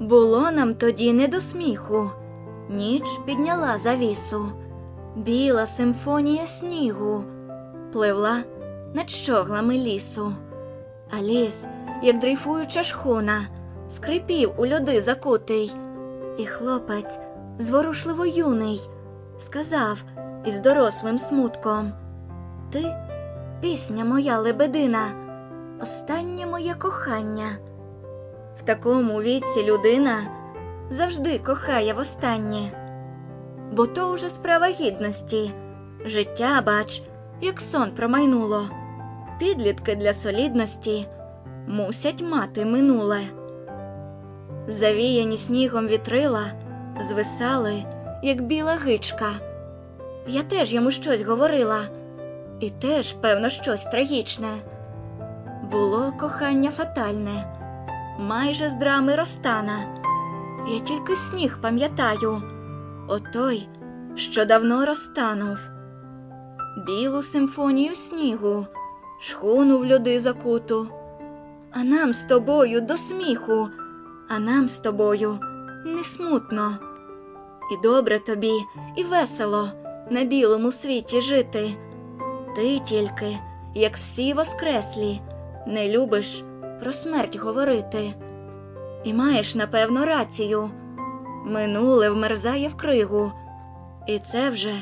Було нам тоді не до сміху. Ніч підняла завісу, біла симфонія снігу пливла над щоглами лісу, а ліс, як дрейфуюча шхуна, скрипів у льоди закутий, і хлопець, зворушливо юний, сказав із дорослим смутком: Ти, пісня моя лебедина, останнє моє кохання. В такому віці людина завжди кохає востаннє, бо то уже справа гідності. Життя, бач, як сон промайнуло. Підлітки для солідності мусять мати минуле. Завіяні снігом вітрила звисали, як біла гичка. Я теж йому щось говорила, і теж, певно, щось трагічне. Було кохання фатальне, майже з драми розтана. Я тільки сніг пам'ятаю, отой, що давно розтанув. Білу симфонію снігу, шхуну в льоди закуту. А нам з тобою до сміху, а нам з тобою не смутно. І добре тобі, і весело на білому світі жити. Ти тільки, як всі воскреслі, не любиш про смерть говорити. І маєш, напевно, рацію. Минуле вмерзає в кригу, і це вже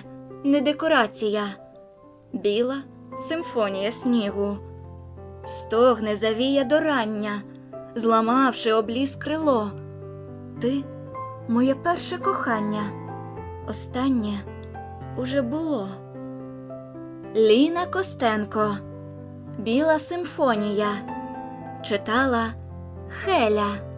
не декорація. Біла симфонія снігу. Стогне завія до рання, зламавши обліз крило. Ти моє перше кохання, останнє уже було. Ліна Костенко Біла симфонія читала Хеля.